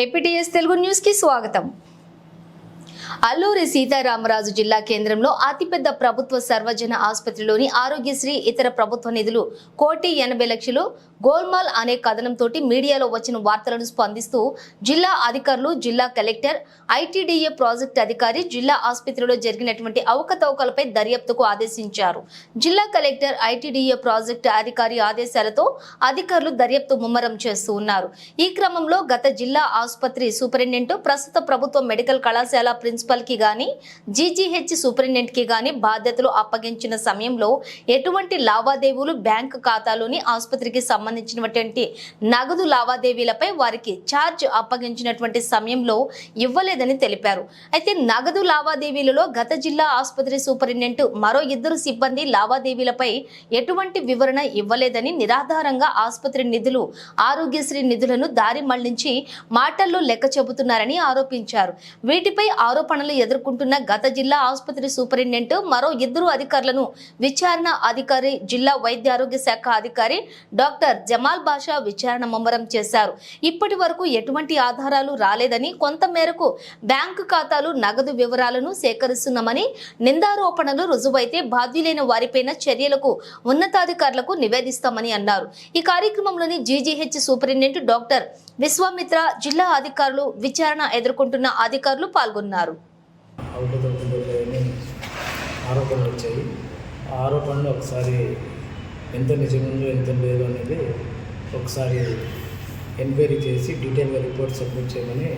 APTS Telugu న్యూస్కి స్వాగతం. అల్లూరి సీతారామరాజు జిల్లా కేంద్రంలో అతిపెద్ద ప్రభుత్వ సర్వజన ఆసుపత్రిలోని ఆరోగ్యశ్రీ ఇతర ప్రభుత్వ నిధులు కోటి ఎనభై లక్షలు. గోల్మాల్ అనే కథనంతో మీడియాలో వచ్చిన వార్తలను స్పందిస్తూ జిల్లా అధికారులు జిల్లా కలెక్టర్ ఐటీడీఏ ప్రాజెక్ట్ అధికారి జిల్లా ఆసుపత్రిలో జరిగినటువంటి అవకతవకలపై దర్యాప్తుకు ఆదేశించారు. జిల్లా కలెక్టర్ ఐటీడీఏ ప్రాజెక్టు అధికారి ఆదేశాలతో అధికారులు దర్యాప్తు ముమ్మరం చేస్తూ ఉన్నారు. ఈ క్రమంలో గత జిల్లా ఆసుపత్రి సూపరింటెండెంట్ ప్రస్తుత ప్రభుత్వ మెడికల్ కళాశాల ప్రిన్సిపల్ కి కానీ జీజీహెచ్ సూపరింటెండెంట్కి కి బాధ్యతలు అప్పగించిన సమయంలో ఎటువంటి లావాదేవీలు బ్యాంకు ఖాతాలోని ఆసుపత్రికి సంబంధించినటువంటి నగదు లావాదేవీలపై వారికి ఛార్జ్ అప్పగించినటువంటి సమయంలో ఇవ్వలేదని తెలిపారు. అయితే నగదు లావాదేవీలలో గత జిల్లా ఆసుపత్రి సూపరింటెండెంట్ మరో ఇద్దరు సిబ్బంది లావాదేవీలపై ఎటువంటి వివరణ ఇవ్వలేదని నిరాధారంగా ఆసుపత్రి నిధులు ఆరోగ్యశ్రీ నిధులను దారి మళ్ళించి మాటల్లో లెక్క చెబుతున్నారని ఆరోపించారు. వీటిపై ఆరోపణలు ఎదుర్కొంటున్న గత జిల్లా ఆసుపత్రి సూపరింటెండెంట్ మరో ఇద్దరు అధికారులను విచారణ అధికారి జిల్లా వైద్య ఆరోగ్య శాఖ అధికారి డాక్టర్ జమాల్ బాషా విచారణ ముమ్మరం చేశారు. ఇప్పటి వరకు ఎటువంటి ఆధారాలు రాలేదని కొంత మేరకు బ్యాంకు ఖాతాలు నగదు వివరాలను సేకరిస్తున్నామని నిందారోపణలు రుజువైతే బాధ్యులైన వారిపైన చర్యలకు ఉన్నతాధికారులకు నివేదిస్తామని అన్నారు. ఈ కార్యక్రమంలోని జీజీహెచ్ సూపరింటెండెంట్ డాక్టర్ విశ్వామిత్ర జిల్లా అధికారులు విచారణ ఎదుర్కొంటున్న అధికారులు పాల్గొన్నారు. అవకతవకలని ఆరోపణలు వచ్చాయి? ఆ ఆరోపణలు ఒకసారి ఎంత నిజముందో ఎంత లేదు అనేది ఒకసారి ఎంక్వైరీ చేసి డీటెయిల్గా రిపోర్ట్ సబ్మిట్ చేయమని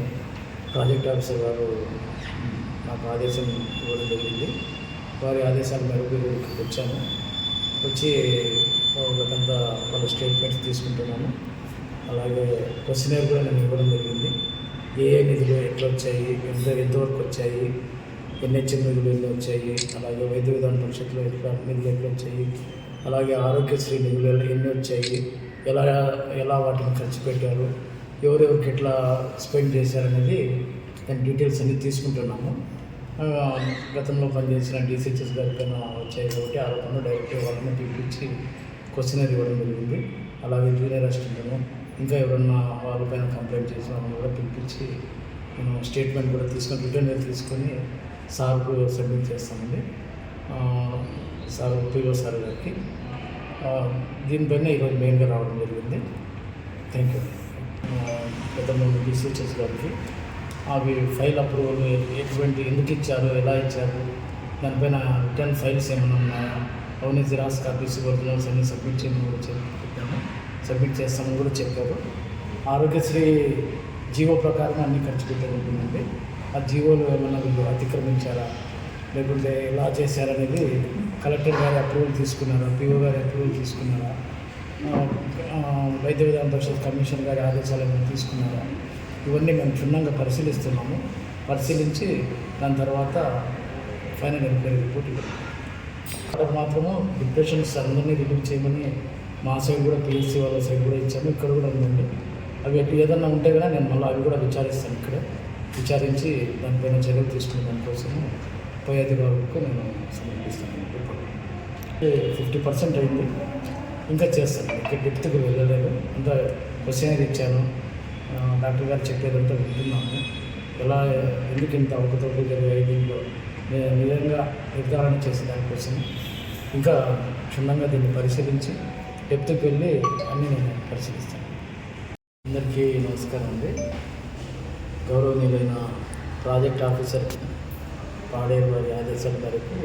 ప్రాజెక్ట్ ఆఫీసర్ గారు నాకు ఆదేశం ఇవ్వడం జరిగింది. వారి ఆదేశాల మేరకు వచ్చాను వచ్చి ఒకటంతా వాళ్ళ స్టేట్మెంట్స్ తీసుకుంటున్నాను అలాగే క్వశ్చనర్ కూడా నేను ఇవ్వడం జరిగింది. ఏ ఏ నిధులు ఎట్లా వచ్చాయి? ఎంత ఎంతవరకు వచ్చాయి? ఎన్హెచ్ఎం నిధులు ఎన్ని వచ్చాయి? అలాగే వైద్య విధాన పరిషత్లో ఎట్లా నిధులు ఎట్లా వచ్చాయి? అలాగే ఆరోగ్యశ్రీ నిధులు ఎన్ని వచ్చాయి? ఎలా ఎలా వాటిని ఖర్చు పెట్టారు? ఎవరెవరికి ఎట్లా స్పెండ్ చేశారనేది దాని డీటెయిల్స్ అన్ని తీసుకుంటున్నాము. గతంలో పనిచేసిన డీసీహెచ్ఎస్ గారిపైన వచ్చాయి కాబట్టి ఆరోపణలు డైరెక్ట్గా వాళ్ళని పిలిపించి క్వశ్చనర్ ఇవ్వడం జరిగింది. అలాగే జూనియర్ అసిస్టెంట్ను ఇంకా ఎవరన్నా వాళ్ళపైన కంప్లైంట్ చేసిన వాళ్ళని కూడా పిలిపించి నేను స్టేట్మెంట్ కూడా తీసుకొని రిటర్న్ తీసుకొని సార్కు సబ్మిట్ చేస్తామండి. సార్ పిఓ సార్ గారికి. దీనిపైన ఈరోజు మెయిన్గా రావడం జరిగింది. Thank you. గతంలో డిసిహెచ్ఎస్ గారికి. అవి ఫైల్ అప్రూవల్ ఎటువంటి ఎందుకు ఇచ్చారు ఎలా ఇచ్చారు దానిపైన రిటర్న్ ఫైల్స్ ఏమైనా ఉన్నాయా? అవన్నీ జిరాక్స్ కాపీస్ ఒరిజినల్స్ అన్నీ సబ్మిట్ చేయమని కూడా సబ్మిట్ చేస్తామని కూడా చెప్పారు. ఆరోగ్యశ్రీ జీవో ప్రకారం అన్ని ఖర్చు పెట్టే ఉంటుందండి. ఆ జీవోలు ఏమైనా వీళ్ళు అతిక్రమించారా? లేకుంటే ఎలా చేశారనేది కలెక్టర్ గారి అప్రూవల్ తీసుకున్నారా? పిఓ గారి అప్రూవల్ తీసుకున్నారా? వైద్య విధాన పరిషత్ కమిషన్ గారి ఆదేశాలు ఏమైనా తీసుకున్నారా? ఇవన్నీ మేము క్షుణ్ణంగా పరిశీలిస్తున్నాము. పరిశీలించి దాని తర్వాత ఫైనల్ ఎంక్వైరీ రిపోర్ట్ ఇవ్వాలి అక్కడ మాత్రము డిప్రెషన్స్ అందరినీ రిలీవ్ చేయమని మా సైడ్ కూడా పిఎస్సి వాళ్ళ సైడ్ కూడా ఇచ్చాము. ఇక్కడ కూడా ఉందండి అవి ఏదన్నా ఉంటే కూడా నేను మళ్ళీ అవి కూడా విచారిస్తాను ఇక్కడ. విచారించి దానిపైన చర్యలు తీసుకునే దానికోసము పై అధికారులకు నేను సమర్పిస్తాను. ఫిఫ్టీ పర్సెంట్ అయింది. ఇంకా చేస్తాను. ఇంకా డెప్త్కి వెళ్ళలేదు. అంతా క్వశ్చన్ ఇచ్చాను డాక్టర్ గారు చెప్పేదంతా వింటున్నాము ఎలా ఎందుకు ఇంత అవకతవకలు జరిగాయి దీంట్లో? నిజంగా నిర్ధారణ చేసే దానికోసం. ఇంకా క్షుణ్ణంగా దీన్ని పరిశీలించి డెప్త్కి వెళ్ళి అన్నీ నేను పరిశీలిస్తాను. అందరికీ నమస్కారం అండి. గౌరవనీయులైన ప్రాజెక్ట్ ఆఫీసర్ పాడేరు వారి ఆదేశాల మేరకు